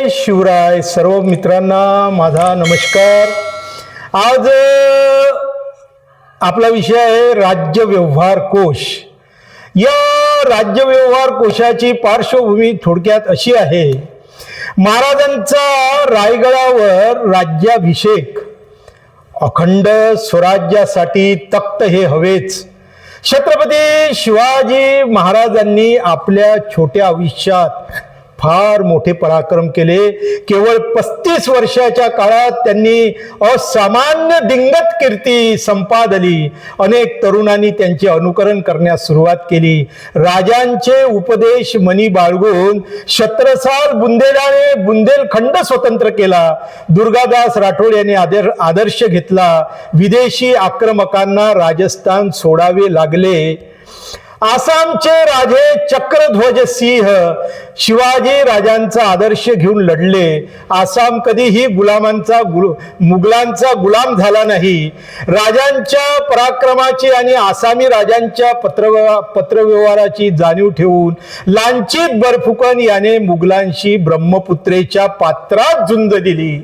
जय शिवराय. सर्व मित्रांना माझा नमस्कार. आज आपला विषय आहे राज्य व्यवहार कोश या राज्य व्यवहार कोशाची पार्श्वभूमी थोडक्यात अशी आहे. महाराजांचा रायगडावर राज्याभिषेक. अखंड स्वराज्यासाठी तख्त हे हवेच. छत्रपती शिवाजी महाराजांनी आपल्या छोट्या आयुष्यात फार मोठे पराक्रम केले. केवळ पस्तीस वर्षाच्या काळात त्यांनी असामान्य दिंगत कीर्ती संपादली. अनेक तरुणांनी त्यांचे अनुकरण करण्यास सुरुवात केली. राजांचे उपदेश मनी बाळगून शत्रसाल बुंदेलाने बुंदेलखंड स्वतंत्र केला. दुर्गादास राठोड यांनी आदर आदर्श घेतला. विदेशी आक्रमकांना राजस्थान सोडावे लागले. आसामचे राजे चक्रध्वज सिंह शिवाजी राजांचा आदर्श घेऊन लढले. आसाम कधीही गुलामांचा गुल मुघलांचा गुलाम झाला नाही. राजांच्या पराक्रमाची आणि आसामी राजांच्या पत्र पत्रव्यवहाराची जाणीव ठेवून लांछित बरफुकन याने मुघलांशी ब्रह्मपुत्रेच्या पात्रात झुंज दिली.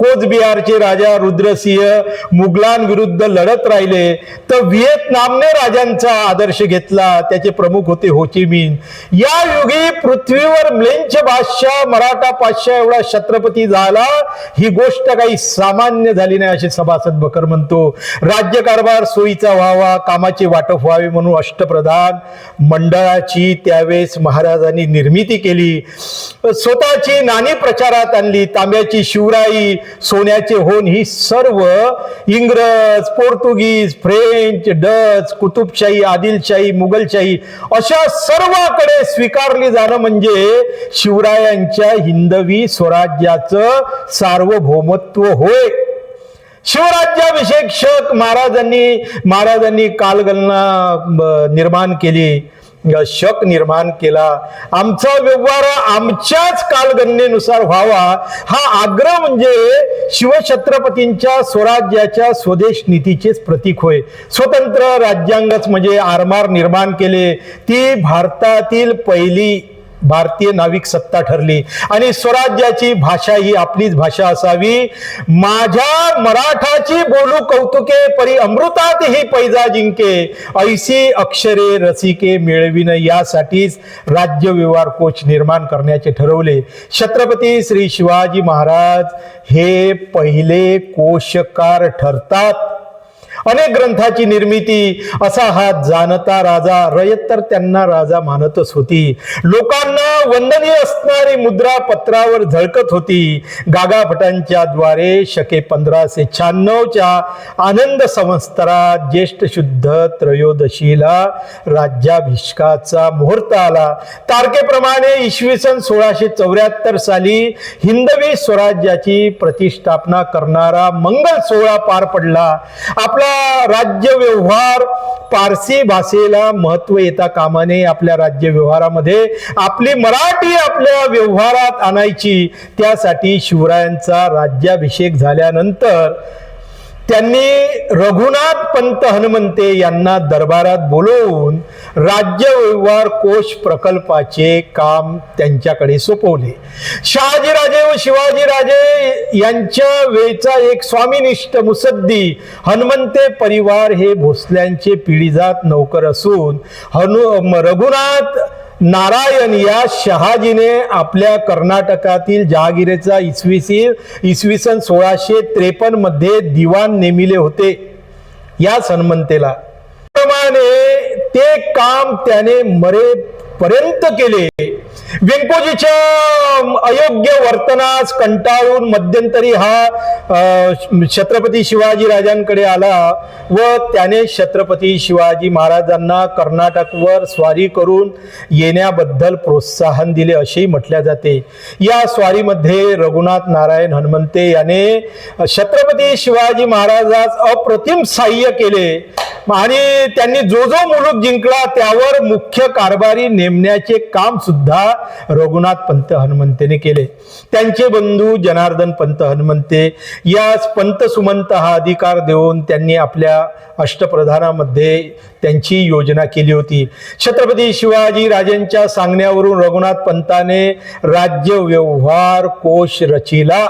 कोचबिहारचे राजा रुद्रसिंह मुघलांविरुद्ध लढत राहिले. तर व्हिएतनामने राजांचा आदर्श घेतला. त्याचे प्रमुख होते होचिमिन या युगी पृथ्वीवर म्लेंच बादशाह मराठा पाचशा एवढा छत्रपती झाला. ही गोष्ट काही सामान्य झाली नाही असे सभासद बकर म्हणतो. राज्यकारभार सोयीचा व्हावा कामाचे वाटप व्हावे म्हणून अष्टप्रधान मंडळाची त्यावेळेस महाराजांनी निर्मिती केली. स्वतःची नाणी प्रचारात आणली. तांब्याची शिवराई सोन्याचे होन ही सर्व इंग्रज Portuguese French Dutch Qutubshahi Adilshahi Mughalshahi अशा सर्वाकडे स्वीकारली जाणं म्हणजे शिवरायांच्या हिंदवी स्वराज्याचं सार्वभौमत्व होय. शिवराज्याभिषेक महाराजांनी महाराजांनी कालगणना निर्माण केली. शक निर्माण केला. आमचा व्यवहार आमच्याच कालगणनेनुसार व्हावा. हा आग्रह म्हणजे शिवछत्रपतींच्या स्वराज्याच्या स्वदेश नीतीचेच प्रतीक होय. स्वतंत्र राज्यांगच म्हणजे आरमार निर्माण केले. ती भारतातील पहिली भारतीय नाविक सत्ता ठरली. आणि स्वराज्याची भाषा ही आपलीच भाषा असावी. माझ्या मराठाची बोलू कौतुके परी अमृतात ही पैजा जिंके. ऐसी अक्षरे रसिके मिळविन यासाठीच राज्य व्यवहार कोच निर्माण करण्याचे ठरवले. छत्रपती श्री शिवाजी महाराज हे पहिले कोशकार ठरतात. अनेक ग्रंथाची निर्मिती. असा हा जाणता राजा रयत तर त्यांना राजा मानतच होती. लोकांना वंदनीय असणारी मुद्रा पत्रावर झळकत होती. गागाभटांच्या द्वारे शके पंधराशे शहाण्णवच्या आनंद संवत्सरात ज्येष्ठ शुद्ध त्रयोदशीला राज्याभिषेकाचा मुहूर्त आला. तारखेप्रमाणे इसवी सन सोळाशे चौऱ्याहत्तर साली हिंदवी स्वराज्याची प्रतिष्ठापना करणारा मंगल सोहळा पार पडला. आपला राज्य व्यवहार पारसी भाषेला महत्त्व येता कामाने आपल्या राज्य व्यवहारामध्ये आपली मराठी आपल्या व्यवहारात आणायची त्यासाठी शिवरायांचा राज्याभिषेक झाल्यानंतर त्यांनी रघुनाथ पंत हनुमंते यांना दरबारात बोलवून राज्य व्यवहार कोश प्रकल्पाचे काम त्यांच्याकडे सोपवले. शहाजीराजे व शिवाजीराजे यांच्या वेळचा एक स्वामीनिष्ठ मुसद्दी हनुमंते परिवार हे भोसल्यांचे पिढीजात नौकर असून हनु रघुनाथ नारायण या शहाजीने आपल्या कर्नाटकातील जहागिरेचा इसवी सी इसवी सन सोळाशे त्रेपन्नमध्ये दिवाण नेमिले होते. या सन्मंतेला प्रमाणे ते काम त्याने मरेपर्यंत केले. व्यंकोजीच्या अयोग्य वर्तनास कंटाळून मध्यंतरी हा छत्रपती शिवाजी राजांकडे आला व त्याने छत्रपती शिवाजी महाराजांना कर्नाटकवर स्वारी करून येण्याबद्दल प्रोत्साहन दिले असेही म्हटल्या जाते. या स्वारीमध्ये रघुनाथ नारायण हनुमंते याने छत्रपती शिवाजी महाराजास अप्रतिम सहाय्य केले आणि त्यांनी जो जो मुलूक जिंकला त्यावर मुख्य कारभारी नेमण्याचे काम सुद्धा रघुनाथ पंत हनुमंत हनुमंतेने केले. त्यांचे बंधू जनार्दन पंत हनुमंते यास पंत सुमंत हा अधिकार देऊन त्यांनी आपल्या अष्टप्रधानामध्ये त्यांची योजना केली होती. छत्रपती शिवाजी राजांच्या सांगण्यावरून रघुनाथ पंताने राज्य व्यवहार कोश रचिला.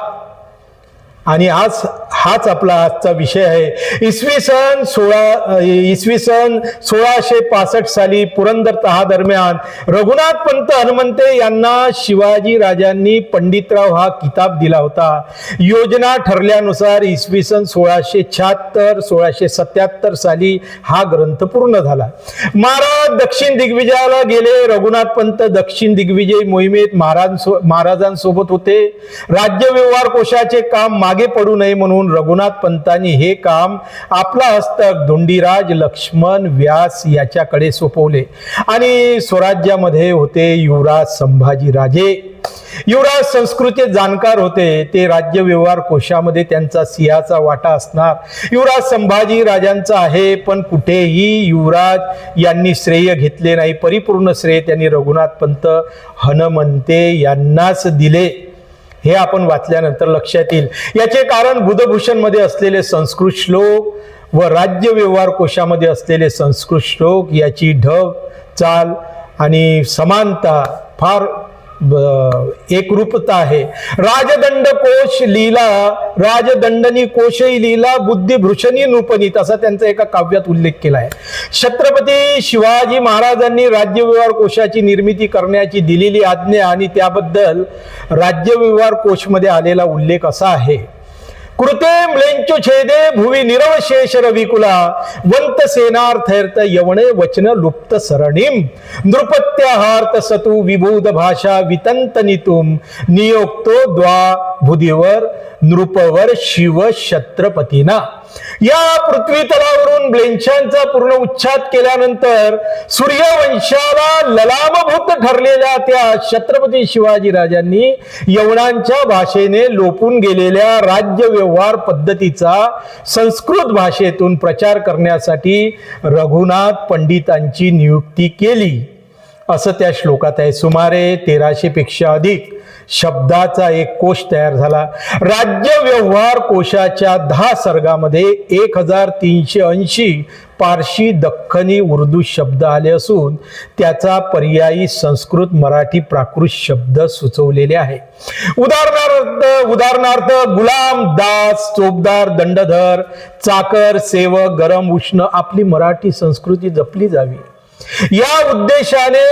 आणि आज हाच आपला आजचा विषय आहे. इसवी सन सोळा इसवी सन सोळाशे पासष्ट साली पुरंदर तहा दरम्यान रघुनाथ पंत हनुमंते यांना शिवाजी राजांनी पंडितराव हा किताब दिला होता. योजना ठरल्यानुसार इसवी सन सोळाशे शहात्तर सोळाशे सत्याहत्तर साली हा ग्रंथ पूर्ण झाला. महाराज दक्षिण दिग्विजयाला गेले. रघुनाथ पंत दक्षिण दिग्विजय मोहिमेत महाराज महाराजांसोबत होते. राज्य व्यवहार कोशाचे काम मागे पडू नये म्हणून रघुनाथ पंतांनी हे काम आपला हस्तक धोंडीराज लक्ष्मण व्यास याच्याकडे सोपवले. आणि स्वराज्यामध्ये होते युवराज संभाजीराजे युवराज संस्कृतीचे जाणकार होते. ते राज्य व्यवहार कोशामध्ये त्यांचा सिंहाचा वाटा असणार. युवराज संभाजी राजांचा आहे पण कुठेही युवराज यांनी श्रेय घेतले नाही. परिपूर्ण श्रेय त्यांनी रघुनाथ पंत हनुमंते यांनाच दिले. हे आपण वाचल्यानंतर लक्षात येईल. याचे कारण बुधभूषणमध्ये असलेले संस्कृत श्लोक व राज्य व्यवहार कोशामध्ये असलेले संस्कृत श्लोक याची ढग चाल आणि समानता फार एकरूपता आहे. राजदंड कोश लीला राजदंडनी कोशही लीला बुद्धिभूषणी नृपनीत असा त्यांचा एका काव्यात उल्लेख केला आहे. छत्रपती शिवाजी महाराजांनी राज्यव्यवहार कोशाची निर्मिती करण्याची दिलेली आज्ञा आणि त्याबद्दल राज्यव्यवहार कोशमध्ये आलेला उल्लेख असा आहे. कृते लेंचु छेदे भुवी निरवशेष रविकुला वंत सेनार्थैर्थ यवणे वचन लुप्त सरणीम। नृपत्याहार्त सतु विबोध भाषा वितंतनितुम नियोक्तो द्वा भुदिवर नृपवर शिव छत्रपतीना या पृथ्वी तलावरून ब्लेंशांचा पूर्ण उच्छाद केल्यानंतर सूर्यवंशाला ललामभूत ठरलेल्या त्या छत्रपती शिवाजी राजांनी यवनांच्या भाषेने लोपून गेलेल्या राज्य व्यवहार पद्धतीचा संस्कृत भाषेतून प्रचार करण्यासाठी रघुनाथ पंडितांची नियुक्ती केली. असं त्या श्लोकात आहे. सुमारे तेराशे पेक्षा अधिक शब्दाचा एक कोश तयार झाला. राज्य व्यवहार कोशाच्या दहा सर्गामध्ये एक हजार तीनशे ऐंशी पारशी दख्खनी उर्दू शब्द आले असून त्याचा पर्यायी संस्कृत मराठी प्राकृत शब्द सुचवलेले आहे. उदाहरणार्थ उदाहरणार्थ गुलाम दास चोपदार दंडधर चाकर सेवक गरम उष्ण आपली मराठी संस्कृती जपली जावी. या उद्देशाने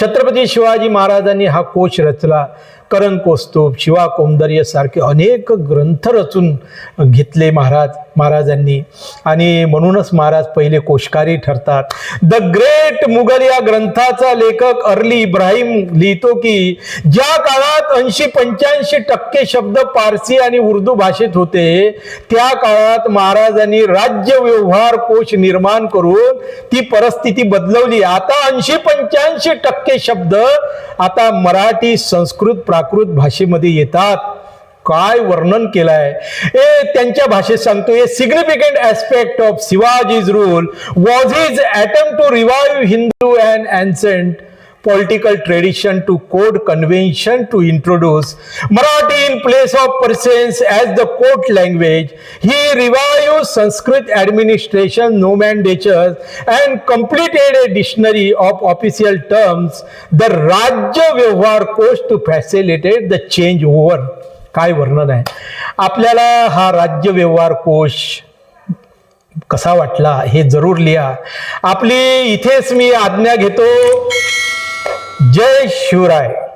छत्रपती शिवाजी महाराजांनी हा कोश रचला. करण कोस्तूप शिवा कौंदर्य सारखे अनेक ग्रंथ रचून घेतले महाराज महाराजांनी. आणि म्हणूनच महाराज पहिले कोशकारी ठरतात. द ग्रेट मुघल या ग्रंथाचा लेखक अर्ली इब्राहिम लिहितो की ज्या काळात ऐंशी पंच्याऐंशी टक्के शब्द पारसी आणि उर्दू भाषेत होते त्या काळात महाराजांनी राज्य व्यवहार कोश निर्माण करून ती परिस्थिती बदलवली. आता ऐंशी पंच्याऐंशी टक्के शब्द आता मराठी संस्कृत प्राकृत भाषेमध्ये येतात. काय वर्णन केलंय? ए त्यांच्या भाषेत सांगतो a significant aspect of Shivaji's rule was his attempt to revive Hindu and ancient political tradition to code convention to introduce Marathi in place of Persians as the court language. He revived Sanskrit administration nomenclature and completed a dictionary of official terms, the Rajya Vyavhar Kosh to facilitate the change over. काय वर्णन आहे आपल्याला हा राज्य व्यवहार कोश कसा वाटला हे जरूर लिहा आपली इथेच मी आज्ञा घेतो जय शिवराय.